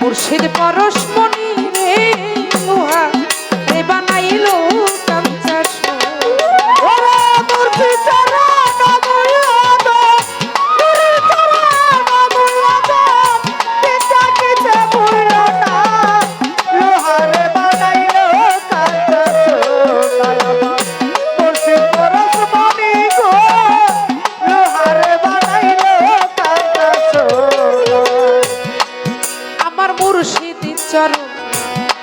মুর্শিদ পরশ মন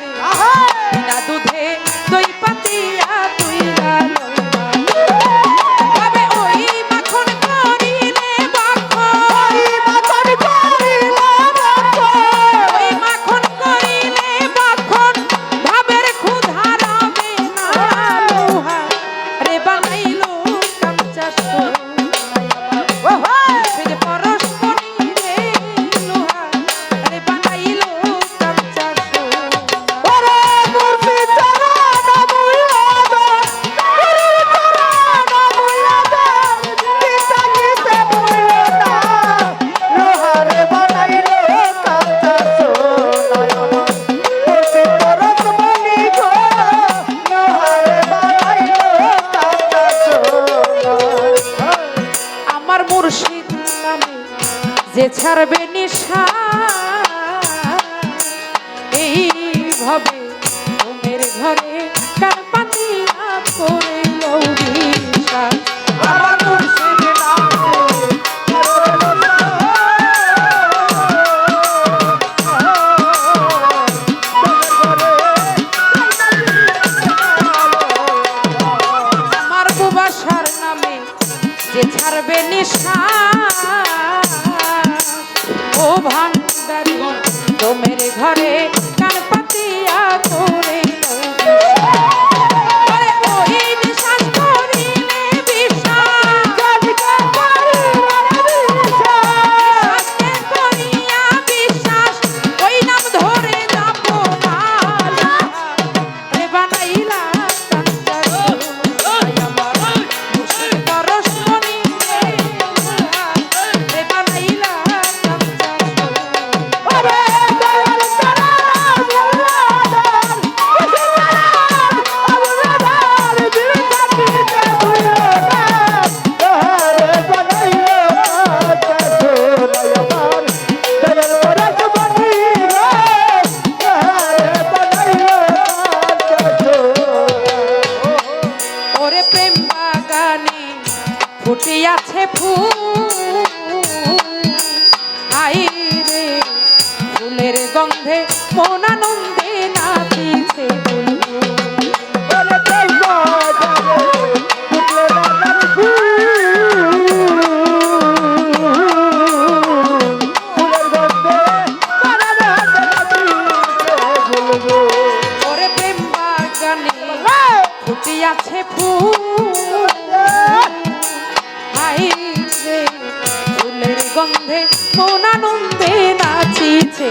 Yeah. মুর্শিদ নামে যে ছাড়বে নিশা এইভাবে ঘরে কান পাতিয়া করে প্রেম বাগানে ফুটিয়াছে ফুল। আই রে ফুলের গঙ্গা গন্ধে মনানন্দে নাচিছে।